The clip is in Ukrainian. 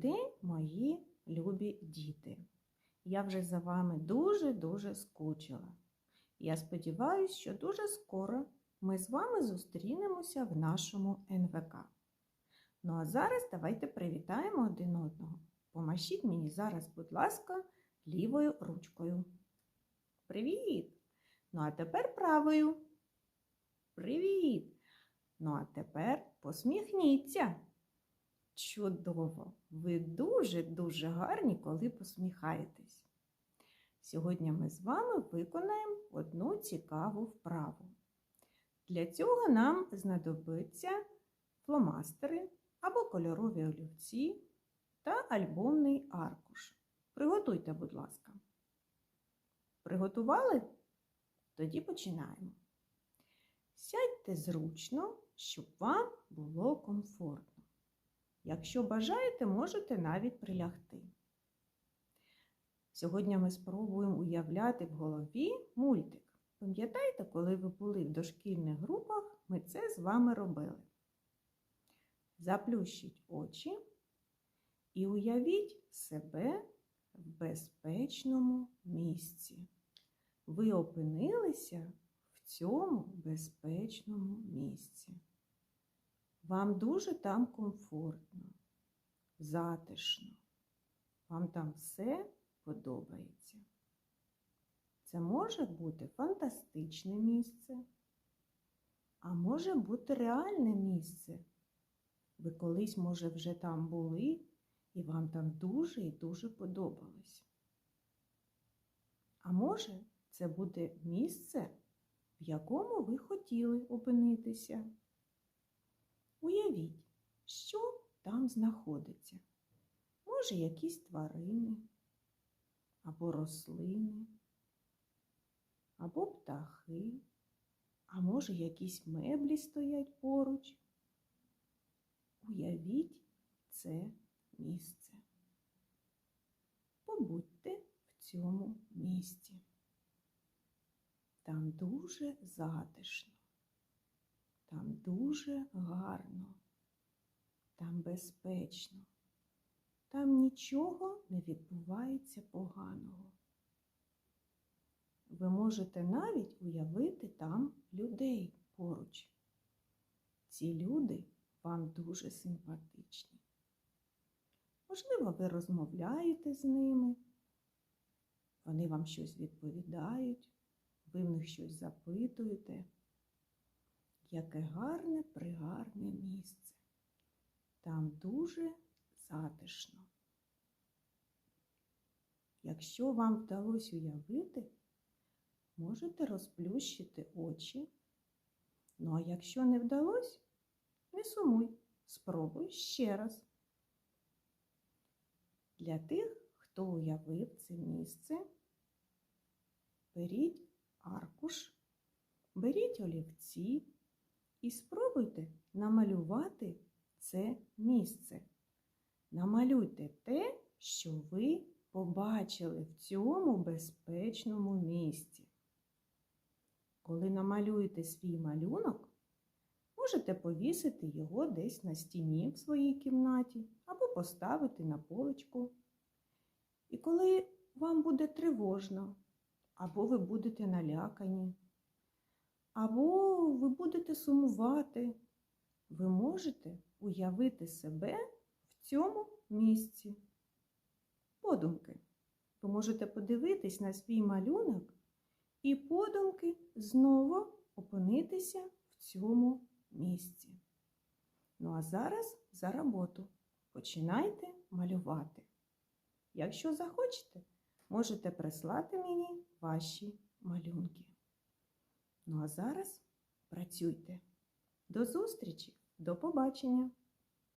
день, мої любі діти! Я вже за вами дуже-дуже скучила. Я сподіваюся, що дуже скоро ми з вами зустрінемося в нашому НВК. Ну а зараз давайте привітаємо один одного. Помашіть мені зараз, будь ласка, лівою ручкою. Привіт! Ну а тепер правою. Привіт! Ну а тепер посміхніться! Чудово! Ви дуже-дуже гарні, коли посміхаєтесь. Сьогодні ми з вами виконаємо одну цікаву вправу. Для цього нам знадобиться фломастери або кольорові олівці та альбомний аркуш. Приготуйте, будь ласка. Приготували? Тоді починаємо. Сядьте зручно, щоб вам було комфортно. Якщо бажаєте, можете навіть прилягти. Сьогодні ми спробуємо уявляти в голові мультик. Пам'ятаєте, коли ви були в дошкільних групах, ми це з вами робили. Заплющіть очі і уявіть себе в безпечному місці. Ви опинилися в цьому безпечному місці. Вам дуже там комфортно, затишно. Вам там все подобається. Це може бути фантастичне місце, а може бути реальне місце. Ви колись, може, вже там були, і вам там дуже і дуже подобалось. А може, це буде місце, в якому ви хотіли опинитися. Уявіть, що там знаходиться. Може, якісь тварини, або рослини, або птахи, а може, якісь меблі стоять поруч. Уявіть це місце. Побудьте в цьому місці. Там дуже затишно, там дуже гарно, там безпечно, там нічого не відбувається поганого. Ви можете навіть уявити там людей поруч. Ці люди вам дуже симпатичні. Можливо, ви розмовляєте з ними, вони вам щось відповідають, ви в них щось запитуєте. Яке гарне, пригарне місце. Там дуже затишно. Якщо вам вдалося уявити, можете розплющити очі. Ну а якщо не вдалося, не сумуй, спробуй ще раз. Для тих, хто уявив це місце, беріть аркуш, беріть олівці і спробуйте намалювати це місце. Намалюйте те, що ви побачили в цьому безпечному місці. Коли намалюєте свій малюнок, можете повісити його десь на стіні в своїй кімнаті або поставити на поличку. І коли вам буде тривожно, або ви будете налякані, або ви будете сумувати, ви можете уявити себе в цьому місці. Подумки. Ви можете подивитись на свій малюнок і подумки знову опинитися в цьому місці. Ну а зараз за роботу. Починайте малювати. Якщо захочете, можете прислати мені ваші малюнки. Ну а зараз працюйте. До зустрічі, до побачення!